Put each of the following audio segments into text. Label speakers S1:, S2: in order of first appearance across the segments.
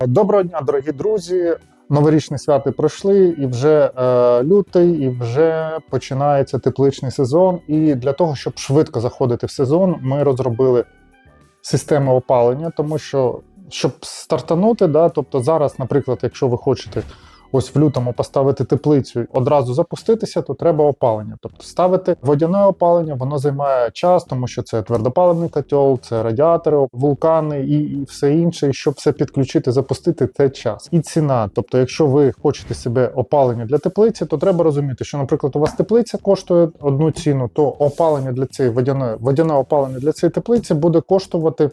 S1: Доброго дня, дорогі друзі. Новорічні свята пройшли, і вже е, лютий, і вже починається тепличний сезон. І для того, щоб швидко заходити в сезон, ми розробили систему опалення, тому що щоб стартанути, да, тобто зараз, наприклад, якщо ви хочете ось в лютому поставити теплицю, одразу запуститися, то треба опалення. Тобто ставити водяне опалення, воно займає час, тому що це твердопаливний котел, це радіатори, вулкани і, і все інше. І щоб все підключити, запустити, це час і ціна. Тобто, якщо ви хочете себе опалення для теплиці, то треба розуміти, що, наприклад, у вас теплиця коштує одну ціну, то опалення для цієї водяної водяне опалення для цієї теплиці буде коштувати.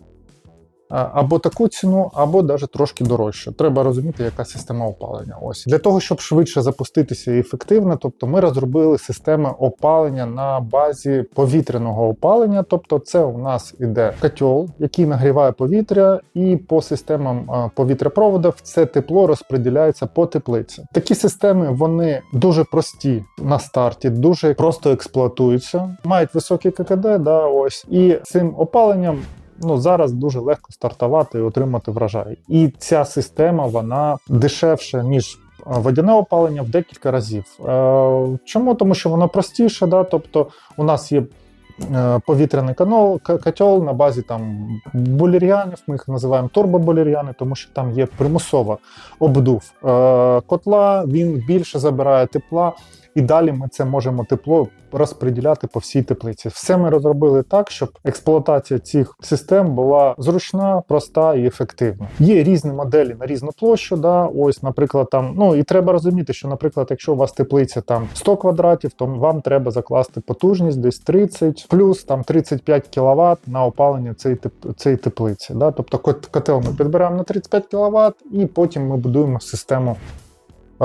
S1: Або таку ціну, або навіть трошки дорожче. Треба розуміти, яка система опалення. Ось для того, щоб швидше запуститися і ефективно, тобто ми розробили системи опалення на базі повітряного опалення. Тобто, це у нас іде котел, який нагріває повітря, і по системам повітряпроводів це тепло розподіляється по теплиці. Такі системи вони дуже прості на старті, дуже просто експлуатуються, мають високий ККД. Да, ось і цим опаленням ну зараз дуже легко стартувати і отримати врожай. І ця система вона дешевша ніж. Водяне опалення в декілька разів. Е, Чому? Тому що воно простіше, да? тобто у нас є е, повітряний канал, котел на базі там булір'янів, ми їх називаємо турбобулір'яни, тому що там є примусова обдув е, котла, він більше забирає тепла, і далі ми це можемо тепло розподіляти по всій теплиці. Все ми розробили так, щоб експлуатація цих систем була зручна, проста і ефективна. Є різні моделі на різну площу. Да, ось, наприклад, там ну і треба розуміти, що, наприклад, якщо у вас теплиця там 100 квадратів, то вам треба закласти потужність десь 30 плюс там 35 кВт на опалення цієї цієї теплиці. Да? Тобто кот- котел ми підбираємо на 35 кВт, і потім ми будуємо систему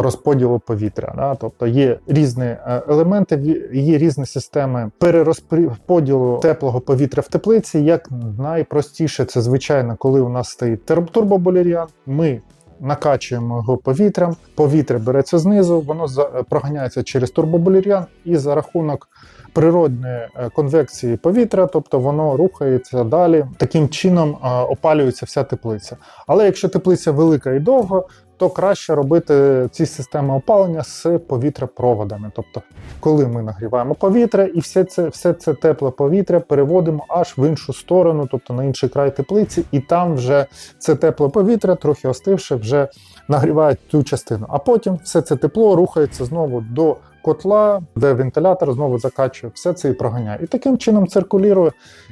S1: розподілу повітря. Да? Тобто є різні е, елементи, є різні системи перерозподілу теплого повітря в теплиці. Як найпростіше, це звичайно, коли у нас стоїть тур- ми накачуємо його повітрям, повітря береться знизу, воно проганяється через турбобулір'ян, і за рахунок природної е, конвекції повітря, тобто воно рухається далі. Таким чином е, опалюється вся теплиця. Але якщо теплиця велика і довга, то краще робити ці системи опалення з повітряпроводами. Тобто, коли ми нагріваємо повітря, і все це, все це тепле повітря переводимо аж в іншу сторону, тобто на інший край теплиці, і там вже це тепле повітря, трохи остивше, вже нагріває цю частину. А потім все це тепло рухається знову до котла, де вентилятор знову закачує, все це і проганяє. І таким чином циркулює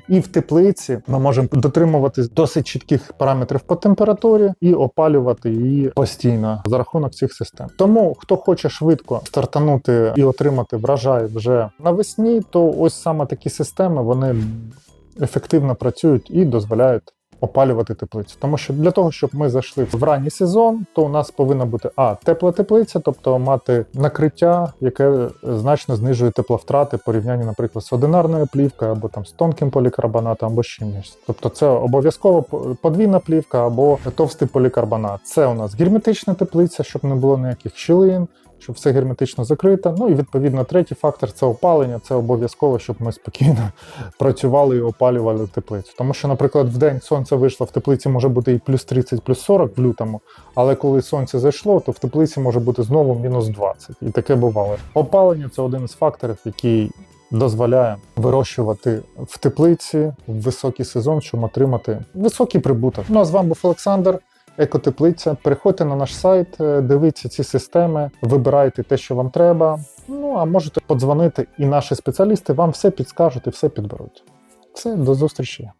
S1: і в теплиці ми можемо дотримуватись досить чітких параметрів по температурі і опалювати її постійно за рахунок цих систем. Тому хто хоче швидко стартанути і отримати врожай вже навесні, то ось саме такі системи вони ефективно працюють і дозволяють. Опалювати теплицю, тому що для того, щоб ми зайшли в ранній сезон, то у нас повинна бути а тепла теплиця, тобто мати накриття, яке значно знижує тепловтрати в порівнянні, наприклад, з одинарною плівкою або там з тонким полікарбонатом, або з чимось. Тобто, це обов'язково по- подвійна плівка або товстий полікарбонат. Це у нас герметична теплиця, щоб не було ніяких щілин. Щоб все герметично закрито. Ну і відповідно третій фактор це опалення. Це обов'язково, щоб ми спокійно працювали і опалювали теплицю. Тому що, наприклад, в день сонце вийшло в теплиці може бути і плюс 30, плюс 40 в лютому, але коли сонце зайшло, то в теплиці може бути знову мінус 20. І таке бувало. Опалення це один із факторів, який дозволяє вирощувати в теплиці в високий сезон, щоб отримати високий прибуток. Ну а з вами був Олександр. Екотеплиця. Переходьте на наш сайт, е, дивіться ці системи, вибирайте те, що вам треба. Ну а можете подзвонити, і наші спеціалісти вам все підскажуть і все підберуть. Все, до зустрічі.